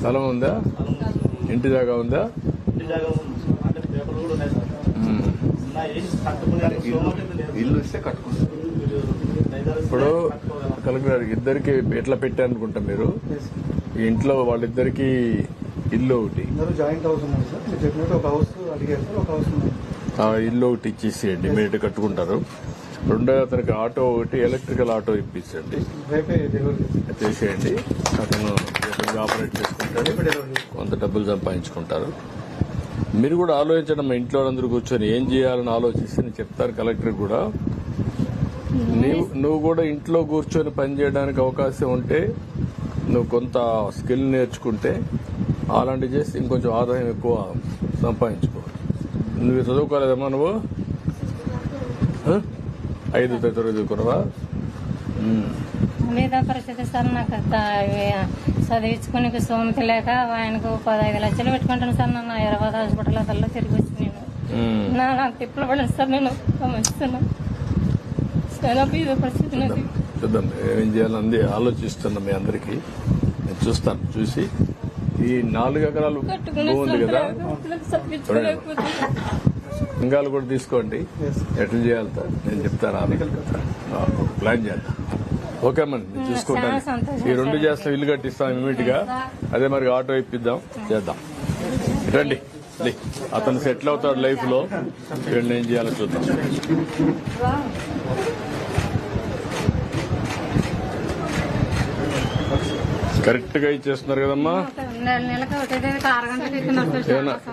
స్థలం ఉందా? ఇంటి జాగా ఉందా. ఇల్లు ఇస్తే కట్టుకుంటారు. మీరు ఇప్పుడు? కలెక్టర్ గారు ఇద్దరికి ఎట్లా పెట్టారనుకుంటా మీరు? ఈ ఇంట్లో వాళ్ళిద్దరికి ఇల్లు ఒకటి. అందరూ జాయింట్ హౌస్ ఉన్నారు సార్. మీరు చెప్పినట్టు ఒక హౌస్ అడిగారు సార్. ఒక హౌస్ ఉంది. ఆ ఇల్లు ఒకటి ఇచ్చేసేయండి. ఇమీడియట్ కట్టుకుంటారు. రెండో అతనికి ఆటో ఒకటి ఎలక్ట్రికల్ ఆటో ఇప్పించండి. చేసేయండి అతను ఆపరేట్ చేసుకుంటాడు. కొంత డబ్బులు సంపాదించుకుంటారు. మీరు కూడా ఆలోచించండి మా ఇంట్లో అందరూ కూర్చొని ఏం చేయాలని ఆలోచిస్తే నేను చెప్తాను కలెక్టర్ కూడా. నువ్వు నువ్వు కూడా ఇంట్లో కూర్చొని పని చేయడానికి అవకాశం ఉంటే నువ్వు కొంత స్కిల్ నేర్చుకుంటే అలాంటివి చేస్తే ఇంకొంచెం ఆదాయం ఎక్కువ సంపాదించుకో నువ్వు చదువుకోలేదమ్మా నువ్వు? ఐదు చదువుకున్నావా ఉమ్. మీద పరిస్థితి సార్ నాకు చదివించుకుని సోమతి లేక ఆయనకు పదహైదు లక్షలు పెట్టుకుంటాను సార్ నన్ను హైదరాబాద్ హాస్పిటల్ అసలు తిరిగి వచ్చి నేను. ఉమ్. నా నాకు తిప్పలు పడలేదు సార్ నేను చాలా బీద పరిస్థితి నాది. చూద్దాం. ఏం చేయాలని ఆలోచిస్తున్నా మీ అందరికి. నేను చూస్తాను చూసి. ఈ నాలుగు ఎకరాలు ఉంది కదా? లింగాలు కూడా తీసుకోండి. ఎట్లా చేయాలి? నేను చెప్తాను ప్లాన్ చేద్దాం. ఓకే అమ్మా చూసుకుంటాను. సంతోషం ఈ రెండు. చేస్తాం ఇల్లు కట్టిస్తాం ఇమీడియట్గా అదే మరి ఆటో ఇప్పిద్దాం. చేద్దాం. రండి. అతను సెటిల్ అవుతాడు లైఫ్లో. ఏం చేయాలో చూద్దాం. కరెక్ట్గా ఇచ్చేస్తున్నారు కదమ్మా?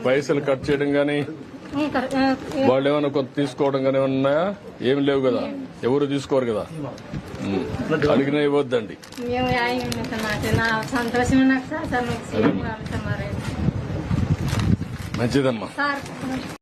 పైసలు కట్ చేయడం గానీ వాళ్ళు ఏమైనా కొంత తీసుకోవడం కానీ ఏమైనా ఉన్నాయా? ఏమి లేవు కదా. ఎవరు తీసుకోరు కదా. అడిగినా ఇవ్వద్దండి. మంచిదమ్మా.